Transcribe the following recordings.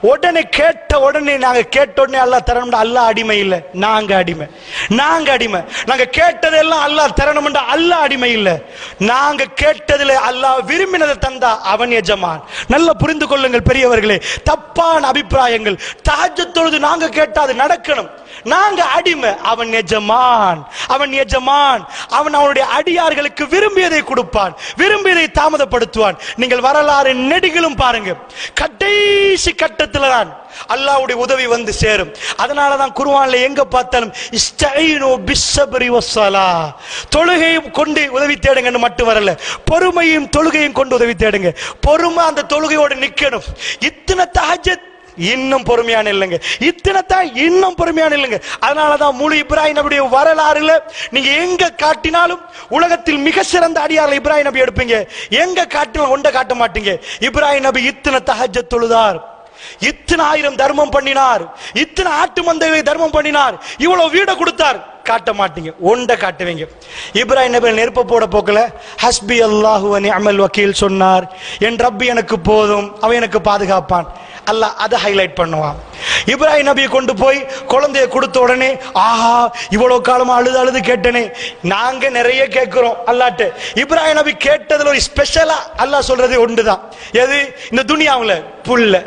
உடனே கேட்ட உடனே நாங்க கேட்ட உடனே அல்லாஹ் தரணும் அல்லா அடிமை இல்ல. நாங்க அடிமை. நாங்க அடிமை. நாங்க கேட்டதெல்லாம் அல்லாஹ் தரணும் அல்லா அடிமை இல்ல. நாங்க கேட்டதுல அல்லாஹ் விரும்பினதை தந்தா அவன் எஜமான். நல்லா புரிந்து கொள்ளுங்கள் பெரியவர்களே. தப்பான அபிப்பிராயங்கள். தஹஜ்ஜத் தொழுது நாங்க கேட்டா அது நடக்கணும். நாங்க அடிமை. அவன் எஜமான். அவன் எஜமான். அவன் அவனுடைய அடியார்களுக்கு விரும்பியதை கொடுப்பான். விரும்பியதை தாமதப்படுத்துவான். நீங்கள் வரலாறு நெடுகிலும் பாருங்க கடைசி கட்டத்துல தான் அல்லாவுடைய உதவி வந்து சேரும். அதனால தான் குருவான்ல எங்க பார்த்தாலும் இஸ்தஈனு பிஸ்ஸப்ரி வஸ்ஸலா. தொழுகையும் கொண்டு உதவி தேடுங்கன்னு மட்டும் வரல. பொறுமையும் தொழுகையும் கொண்டு உதவி தேடுங்க. பொறுமை அந்த தொழுகையோடு நிக்கணும். இத்தனை தஹஜத் இன்னும் பொறுமையான இல்லைங்க. இத்தனை தான் இன்னும் பொறுமையான இல்லைங்க. அதனாலதான் முழு இப்ராஹிம் நபியுடைய வரலாறுல நீங்க எங்க காட்டினாலும் உலகத்தில் மிக சிறந்த அடியாரில் இப்ராஹிம் நபி எடுப்பீங்க. எங்க காட்டினாலும் ஒன்றை காட்ட மாட்டீங்க. இப்ராஹிம் நபி இத்தனை தஹஜத் தொழுதார். இத்தனை ஆயிரம் தர்மம் பண்ணினார். இத்தனை ஆட்டு மந்தையை தர்மம் பண்ணினார். இவ்வளவு வீடை கொடுத்தார். காட்ட மாட்டீங்க. ஒண்ட காட்டுவீங்க. இப்ராஹிம் நபி நெருப்ப போட போக்கல. ஹஸ்பி அல்லாஹு அமல் வக்கீல் சொன்னார். என் ரப்பி எனக்கு போதும். அவன் எனக்கு பாதுகாப்பான். அல்லாஹ் அதை ஹைலைட் பண்ணுவான். இப்ராஹிம் நபியை கொண்டு போய் குழந்தைய கொடுத்த உடனே ஆஹா இவ்வளவு காலமா அழுது அழுது கேட்டனே. நாங்க நிறைய கேட்கிறோம். அல்லாட்டு இப்ராஹிம் நபி கேட்டதுல ஒரு ஸ்பெஷலா அல்லாஹ் சொல்றது ஒன்றுதான். எது? இந்த துணியாவில் புல்ல.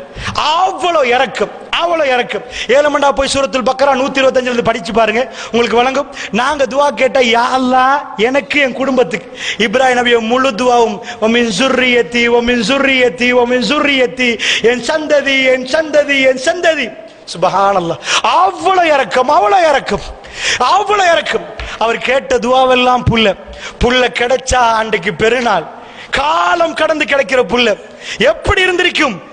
அவ்வளோ இறக்கம் அவ்வளோ இறக்கும். ஏழமண்டா போய் சூரத்தில் பக்கரா நூத்தி இருபத்தஞ்சிலிருந்து படிச்சு பாருங்க. உங்களுக்கு வழங்கும். நாங்க துவா கேட்டா யா எனக்கு என் குடும்பத்துக்கு. இப்ராஹிம் நபிய முழு துவாவும். ஒமின் சுர்ரியத்தி ஒமின் சுர்ரியத்தி ஒமின் சுர்ரியத்தி. என் சந்ததி என் சந்ததி என் சந்ததி. சுபஹானல்லா அவ்வளோ இறக்கம் அவ்வளோ இறக்கம். அவ்வளவு இறக்கம். அவர் கேட்ட துவாவெல்லாம் புல்ல. புல்ல கிடைச்சா அன்றைக்கு பெருநாள். காலம் கடந்து கிடைக்கிற புல்ல. எப்படி இருந்திருக்கும்?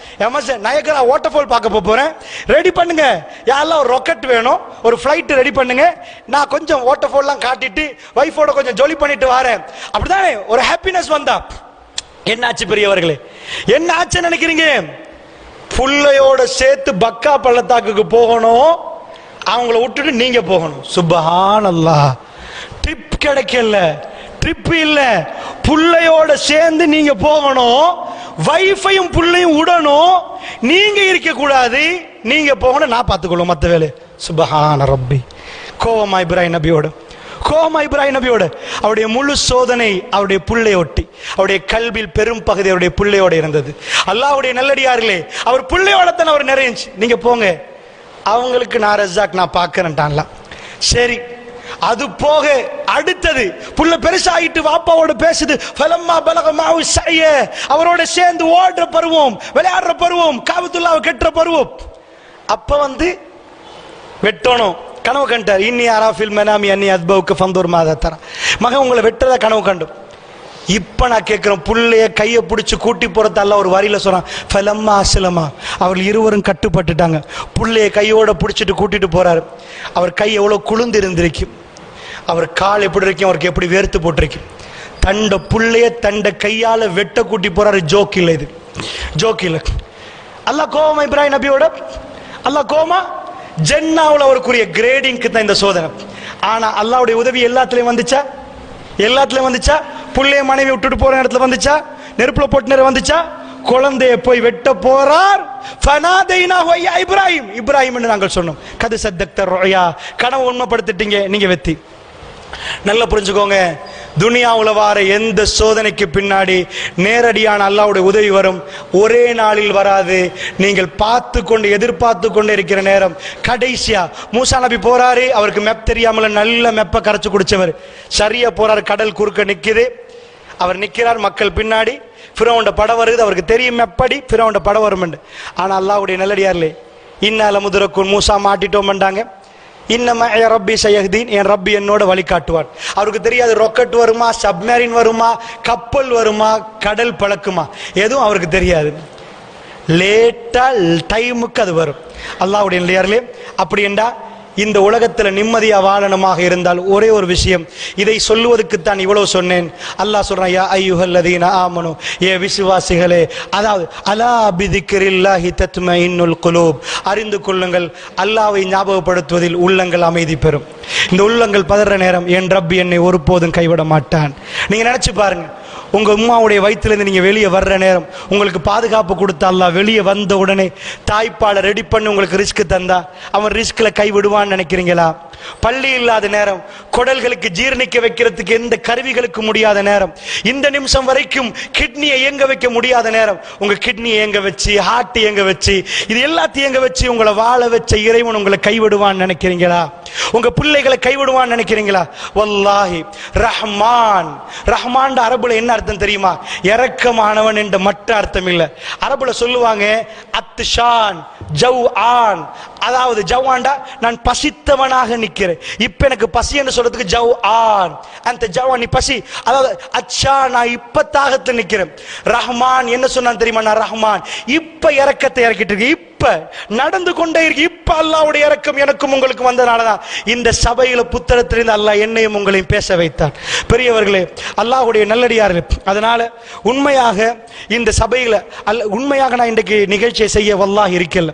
எமர்சன் நயகரா வாட்டர்ஃபால் பார்க்க போகிறேன் ரெடி பண்ணுங்க. யாரெல்லாம் ஒரு ராக்கெட் வேணும் ஒரு ஃப்ளைட்டு ரெடி பண்ணுங்க. நான் கொஞ்சம் வாட்டர்ஃபால்லாம் காட்டிட்டு ஒய்ஃபோட கொஞ்சம் ஜொலி பண்ணிட்டு வரேன். அப்படிதானே ஒரு ஹாப்பினஸ் வந்தா. என்னாச்சு பெரியவர்களே? என்ன ஆச்சு நினைக்கிறீங்க? புள்ளையோட சேர்த்து பக்கா பள்ளத்தாக்குக்கு போகணும். அவங்கள விட்டுட்டு நீங்க போகணும். சுபஹானல்லாஹ். ட்ரிப் கிடைக்கல. ட்ரிப் இல்ல. புள்ளையோட சேர்ந்து நீங்க போகணும். வைஃபையும் புள்ளையும் உடனும். நீங்க இருக்க கூடாது நீங்க போகணும். நான் பார்த்துக்கொள்ளும் மத்த வேலை. சுபஹான ரப்பி. கோவமா இப்ராஹிம் நபியோட. கோமா இப்ராஹிம் நபியோட. அவருடைய முழு சோதனை அவருடைய புள்ளைய ஒட்டி. அவருடைய கல்வியில் பெரும் பகுதி அவருடைய பிள்ளையோட இருந்தது. அல்லாவுடைய நல்லடியார்களே அவர் பிள்ளையோட தான் அவர் நிறையச்சு நீங்க போங்க. அவங்களுக்கு நான் ரஜாக் நான் பார்க்கறேன்ட்டான்ல சரி. அது போக அடுத்தது புள்ள பெருசாயிட்டு வாப்பாவோட பேசுது ஃபலம்மா பலகமாவு செய்ய அவரோட சேர்ந்து ஓடுற பருவம் விளையாடுற பருவம் காபத்துல்லாவை கெட்டுற பருவம். அப்ப வந்து வெட்டணும். கனவு கண்டார். இன்னி ஆராஃபில் மெனாமி அன்னி அத்பவுக்கு ஃபந்தோர் மாதா தர மகன் உங்களை வெட்டுறதா கனவு கண்டு. இப்போ நான் கேட்குறேன் புள்ளைய கையை பிடிச்சி கூட்டி போறதல்ல ஒரு வரியில் சொன்னான் ஃபலம்மா அசலமா அவர்கள் இருவரும் கட்டுப்பட்டுட்டாங்க. புள்ளைய கையோட பிடிச்சிட்டு கூட்டிட்டு போகிறாரு அவர் கை எவ்வளோ குளிர்ந்து இருந்திருக்கு அவர் கால் எப்படி இருக்கும் அவருக்கு எப்படி வேர்த்து போட்டிருக்கு. தண்ட புள்ளைய தண்ட கையால வெட்ட கூட்டி போறாரு ஜோக் இல்லை இது. ஜோக் இல்லை அல்லாஹ் கோமா இப்ராஹிம் நபியோட? அல்லாஹ் கோமா ஜென்னாவுல அவருக்குரிய கிரேடிங்க்கு தான் இந்த சோதனை. ஆனா அல்லாஹ்வுடைய உதவி எல்லாத்துலயும் வந்துச்சா? எல்லாத்துலயும் வந்துச்சா? புள்ளைய மனைவி விட்டுட்டு போற இடத்துல வந்துச்சா? நெருப்புல போட்டு நேரம் வந்துச்சா? குழந்தைய போய் வெட்ட போறார். ஃபனாதைனா இப்ராஹிம். இப்ராஹிம் நாங்கள் சொன்னோம். கது சத்தக்தர் ரொயா கனவு உண்மைப்படுத்திட்டீங்க நீங்க வெத்தி. நல்லா புரிஞ்சுக்கோங்க. துனியா வார எந்த சோதனைக்கு பின்னாடி நேரடியான அல்லாவுடைய உதவி வரும்? ஒரே நாளில் வராது. நீங்கள் பார்த்து கொண்டு எதிர்பார்த்து கொண்டு இருக்கிற நேரம். கடைசியா மூசா நபி போறாரு அவருக்கு மெப் தெரியாமல் நல்ல மெப்ப கரைச்சு குடிச்சவர். சரியா போறாரு கடல் குறுக்க நிக்குது. அவர் நிற்கிறார் மக்கள் பின்னாடி. ஃபிரோண்ட படம் வருது அவருக்கு தெரியும் மெப்படி ஃபிரோண்ட படம் வரும் ஆனால் அல்லாவுடைய நல்லடியார்லே இன்னால முதுரக்குன் மூசா மாட்டிட்டோம்ண்டாங்க இன்னமா என் ரப்பி சயஹ்தீன் என் ரப்பி என்னோட வழிகாட்டுவான் அவருக்கு தெரியாது ராக்கெட் வருமா சப்மேரின் வருமா கப்பல் வருமா கடல் பழக்குமா. எதுவும் அவருக்கு தெரியாது. லேட்டாக டைமுக்கு அது வரும். அல்லாவுடைய நிலையார்களே அப்படி என்றா இந்த உலகத்தில் நிம்மதியாக வாழணுமாக இருந்தால் ஒரே ஒரு விஷயம். இதை சொல்லுவதற்கு தான் இவ்வளவு சொன்னேன். அல்லாஹ் சொல்றான் யா ஐயுஹல்லதீன ஆமனு ஏ விசுவாசிகளே அதாவது அலா பிதிக்கிரில்லாஹி தத்மஇன்னுல் குலூப். அறிந்து கொள்ளுங்கள் அல்லாவை ஞாபகப்படுத்துவதில் உள்ளங்கள் அமைதி பெறும். இந்த உள்ளங்கள் பதற நேரம் என் ரப்பி என்னை ஒருபோதும் கைவிட மாட்டான். நீங்கள் நினச்சி பாருங்கள் உங்கள் உம்மாவுடைய வயிற்றுலேருந்து நீங்கள் வெளியே வர்ற நேரம் உங்களுக்கு பாதுகாப்பு கொடுத்த வெளியே வந்த உடனே தாய்ப்பாலை ரெடி பண்ணி உங்களுக்கு ரிஸ்க்கு தந்தா அவன் ரிஸ்கில் கை விடுவான்னு நினைக்கிறீங்களா? பள்ளி இல்லாத நேரம் குடல்களுக்கு ஜீரணிக்க வைக்கிறதுக்கு எந்த கருவிகளுக்கு முடியாத நேரம் இந்த நிமிஷம் வரைக்கும் கிட்னியை இயங்க வைக்க முடியாத நேரம் உங்கள் கிட்னியை இயங்க வச்சு ஹார்ட் இயங்க வச்சு இது எல்லாத்தையும் இயங்க வச்சு உங்களை வாழ வச்ச இறைவன் உங்களை கைவிடுவான்னு நினைக்கிறீங்களா? உங்க பிள்ளைகளை கைவிடுவான்னு நினைக்கிறீங்களா? வல்லாஹி ரஹ்மான். ரஹ்மான் அரபுல என்ன அர்த்தம் தெரியுமா? இறக்கமானவன் என்ற மற்ற அர்த்தம் இல்ல. அரபுல சொல்லுவாங்க அத்ஷான் ஜவ் ஆன் அதாவது ஜவ்வாண்டா நான் பசித்தவனாக நிற்கிறேன். இப்போ எனக்கு பசி என்று சொல்றதுக்கு ஜவ் ஆன். அந்த ஜவான் நீ பசி. அதாவது அச்சா நான் இப்ப தாகத்தில் நிற்கிறேன். ரஹ்மான் என்ன சொன்னான் தெரியுமா? நான் ரஹ்மான். இப்ப இறக்கத்தை இறக்கிட்டு இருக்கு. இப்ப நடந்து கொண்டே இருக்கு. இப்ப அல்லாவுடைய இறக்கம் எனக்கும் உங்களுக்கும் வந்தனாலதான் இந்த சபையில புத்தகத்திலிருந்து அல்லாஹ் என்னையும் உங்களையும் பேச வைத்தான். பெரியவர்களே அல்லாஹ்வுடைய நல்லடியார்கள். அதனால உண்மையாக இந்த சபையில அல்ல உண்மையாக நான் இன்றைக்கு நிகழ்ச்சியை செய்ய வல்லாக இருக்கல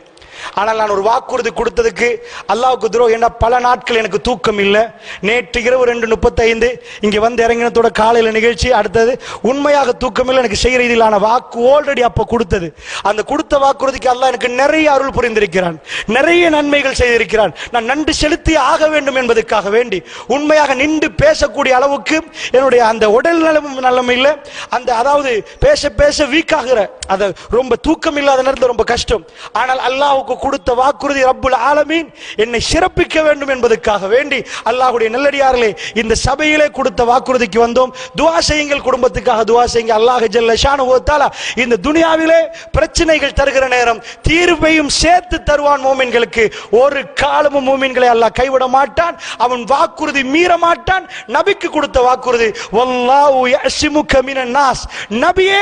ஆனால் நான் ஒரு வாக்குறுதி கொடுத்ததுக்கு அல்லாவுக்கு துரோகம். என்ன பல நாட்கள் எனக்கு தூக்கம் இல்லை. நேற்று இரவு ரெண்டு முப்பத்தைந்து இங்கே வந்து இறங்கினத்தோட காலையில் நிகழ்ச்சி அடுத்தது உண்மையாக தூக்கம் இல்லை எனக்கு செய்கிற இதிலான வாக்கு ஆல்ரெடி அப்போ கொடுத்தது. அந்த கொடுத்த வாக்குறுதிக்கு அல்லாஹ் எனக்கு நிறைய அருள் புரிந்திருக்கிறான். நிறைய நன்மைகள் செய்திருக்கிறான். நான் நன்றி செலுத்தி ஆக வேண்டும் என்பதற்காக வேண்டி உண்மையாக நின்று பேசக்கூடிய அளவுக்கு என்னுடைய அந்த உடல் நலமும் நலம் இல்லை. அந்த அதாவது பேச பேச வீக் ஆகிற ரொம்ப தூக்கம் இல்லாத நேரத்தில் ரொம்ப கஷ்டம். ஆனால் அல்லாஹ் நமக்கு கொடுத்த வாக்குறுதி ரப்புல் ஆலமீன். என்னை சிறப்பிக்க வேண்டும் என்பதற்காக வேண்டி அல்லாஹ்வுடைய நல்லடியார்களே இந்த சபையிலே கொடுத்த வாக்குறுதிக்கு வந்தோம். துவா செய்யுங்கள் குடும்பத்துக்காக துவா செய்யுங்க. அல்லாஹ் ஜல்லஷான இந்த துனியாவிலே பிரச்சனைகள் தருகிற நேரம் தீர்வையும் சேர்த்து தருவான் மோமின்களுக்கு. ஒரு காலமும் மோமின்களை அல்லாஹ் கைவிட மாட்டான். அவன் வாக்குறுதி மீற மாட்டான். நபிக்கு கொடுத்த வாக்குறுதி வல்லாஹு யஸ்முக மினன் நாஸ். நபியே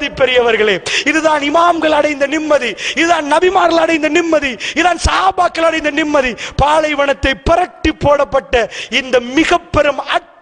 பெரியவர்களே இதுதான் இமாம்கள் அடைந்த நிம்மதி இதுதான் நபிமார்கள் அடைந்த நிம்மதி இதுதான் சாபாக்கள் அடைந்த நிம்மதி. பாலைவனத்தை புரட்டி போடப்பட்ட இந்த மிக பெரும் அற்ப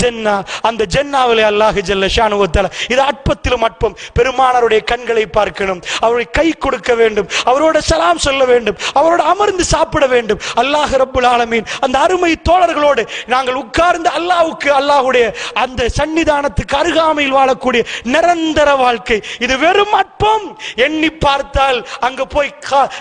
ஜென்னா அந்த ஜென்னாவிலே அல்லாஹ் ஜல்ல ஷானுவ இது அற்பத்திலும் அற்பம். பெருமானாருடைய கண்களை பார்க்கணும் அவருடைய கை கொடுக்க வேண்டும் அவரோட சலாம் சொல்ல வேண்டும் அவரோட அமர்ந்து சாப்பிட வேண்டும். அல்லாஹ் ரப்புல் ஆலமீன் அந்த அருமை தோழர்களோடு நாங்கள் உட்கார்ந்து அல்லாஹுக்கு அல்லாஹுடைய அந்த சன்னிதானத்துக்கு அருகாமையில் வாழக்கூடிய நிரந்தர வாழ்க்கை. இது வெறும் அற்பம். எண்ணி பார்த்தால் அங்க போய்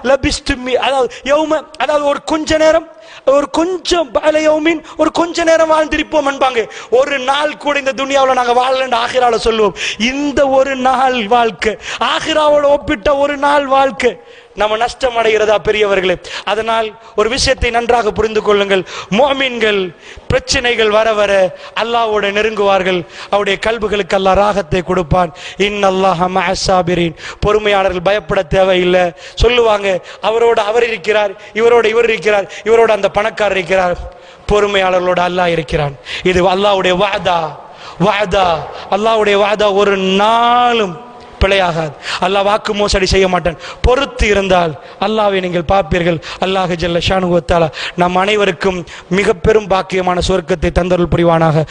லபிஸ்துமி அதாவது யௌம அதாவது ஒரு கொஞ்ச நேரம் ஒரு கொஞ்சம் பலையோமின் ஒரு கொஞ்ச நேரம் வாழ்ந்திருப்போம் என்பாங்க. ஒரு நாள் கூட இந்த துனியாவுல நாங்க வாழலன்னு ஆகிரால சொல்லுவோம். இந்த ஒரு நாள் வாழ்க்கை ஆகிராவோட ஒப்பிட்ட ஒரு நாள் வாழ்க்கை. நம்ம நஷ்டம் அடைகிறதா பெரியவர்களே? அதனால் ஒரு விஷயத்தை நன்றாக புரிந்து கொள்ளுங்கள். மோமீன்கள் பிரச்சனைகள் வர வர அல்லாவோட நெருங்குவார்கள். அவருடைய கல்புகளுக்கு அல்லா ராகத்தை கொடுப்பான். இன் அல்லாஹ் மஹசாபிரின் பொறுமையாளர்கள் பயப்பட தேவையில்லை. சொல்லுவாங்க அவரோட அவர் இருக்கிறார் இவரோட இவர் இருக்கிறார் இவரோட அந்த பணக்காரர் இருக்கிறார். பொறுமையாளர்களோட அல்லாஹ் இருக்கிறான். இது அல்லாஹ்வுடைய வாதா வாதா அல்லாஹ்வுடைய வாதா ஒரு நாளும் பிழையாகாது. அல்லாஹ் வாக்கு மோசடி செய்ய மாட்டான். பொறுத்து இருந்தால் அல்லாவை நீங்கள் பார்ப்பீர்கள். அல்லாஹ் ஜல்ல ஷானுவத்தாலா நம் அனைவருக்கும் மிக பெரும் பாக்கியமான சொர்க்கத்தை தந்தருள் புரிவானாக.